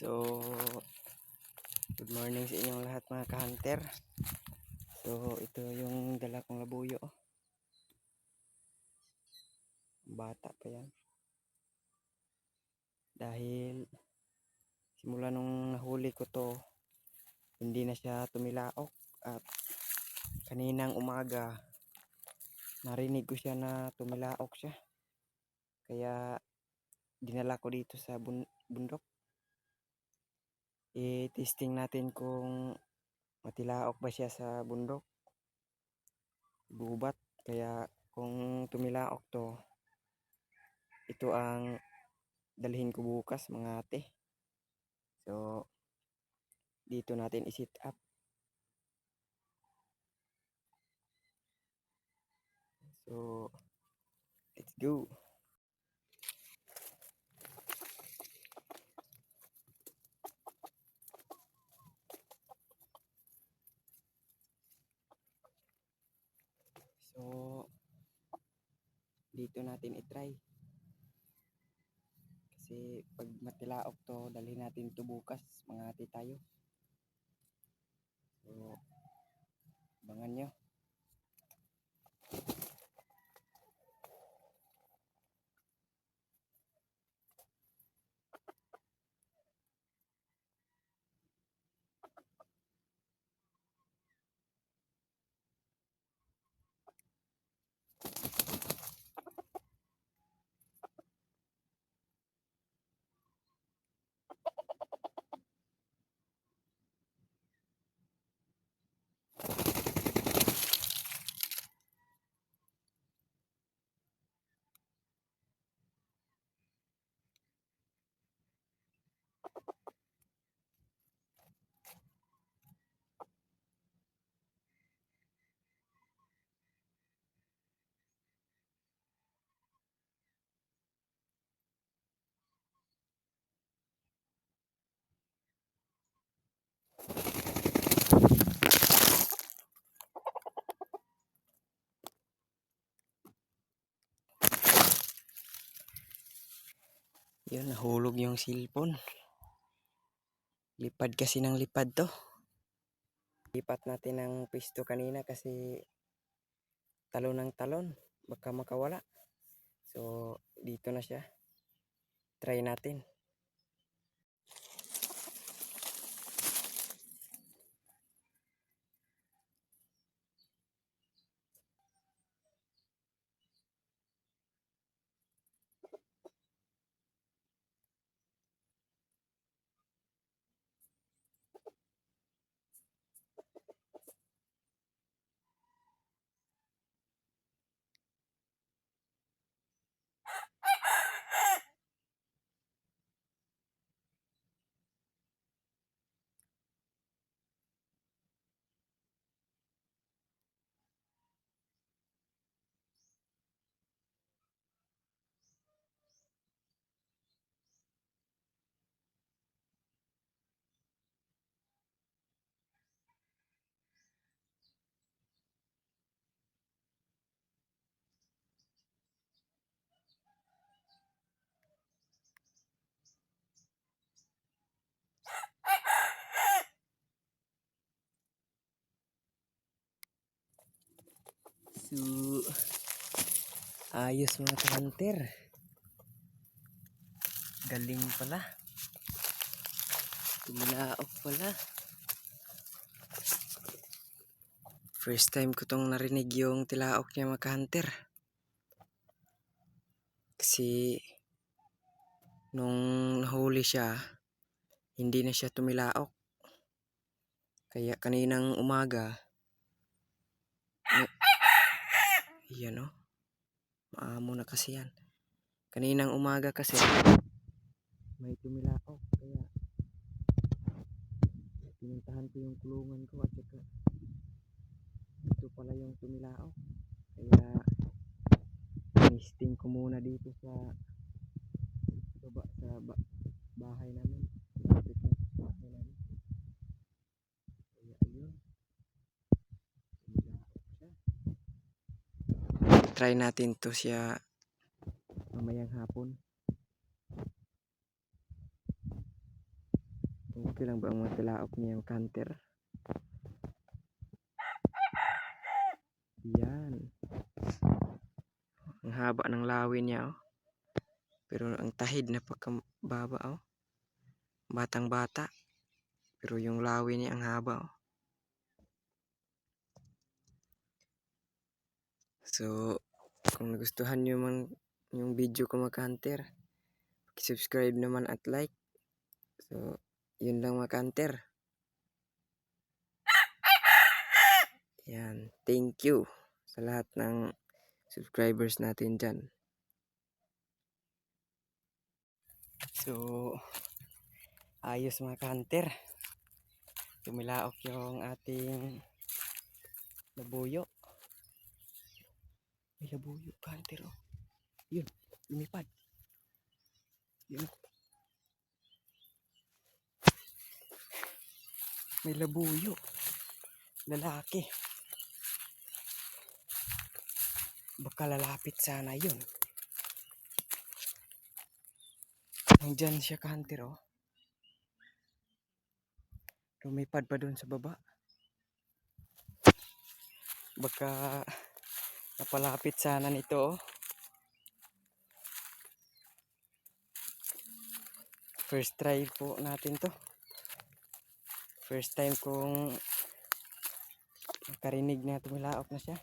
So, good morning sa inyong lahat mga ka-hunter. So, ito yung dala kong labuyo. Bata pa yan. Dahil, simula nung nahuli ko to, hindi na siya tumilaok. At kaninang umaga, narinig ko siya na tumilaok siya. Kaya, dinala ko dito sa bun- bundok i-testing natin kung matilaok ba siya sa bundok. Gubat. Kaya kung tumilaok to ito ang dalhin ko bukas mga ate so dito natin i-sit up. So let's go So, dito natin i-try. Kasi pag matilaok to, dalhin natin to bukas. Mga ati tayo. So, abangan nyo. Yun, nahulog yung cellphone. Lipad kasi ng lipad to. Lipat natin ng pisto kanina kasi talon ng talon. Baka makawala. So, dito na siya. Try natin. So, ayos mga ka-hunter. Galing pala. Tumilaok pala. First time ko tong narinig yung tilaok niya mga ka-hunter. Kasi, nung nahuli siya, hindi na siya tumilaok. Kaya kaninang umaga, Yan o. Maamo na kasi yan. Kaninang umaga kasi may tumilaok. Kaya pinuntahan ko yung kulungan ko at saka ito pala yung tumilaok. Kaya nisting ko muna dito sa baba sa ba, bahay namin. Malapit na sa bahay namin. Kaya ayun. Tumilaok siya try natin to siya mamayang hapon Okay lang ba ang mga tilaok niya yung canter? Yan. Ang haba ng lawi niya oh. Pero ang tahid na pagkababa oh. Batang bata. Pero yung lawi niya ang haba oh. So, kung nagustuhan nyo man yung video ko mag-hunter, subscribe naman at like. So, yun lang mag-hunter. Yan. Thank you sa lahat ng subscribers natin dyan. So, ayos mga hunter. Tumilaok yung ating labuyo. May labuyo, hunter oh. Yun, lumipad. Yun. May labuyo. Lalaki. Baka lalapit sana yun. Nandyan siya kanter oh. Lumipad pa doon sa baba. Baka napalapit sana nito oh. First try po natin to. First time kong nakarinig na tumilaok na siya.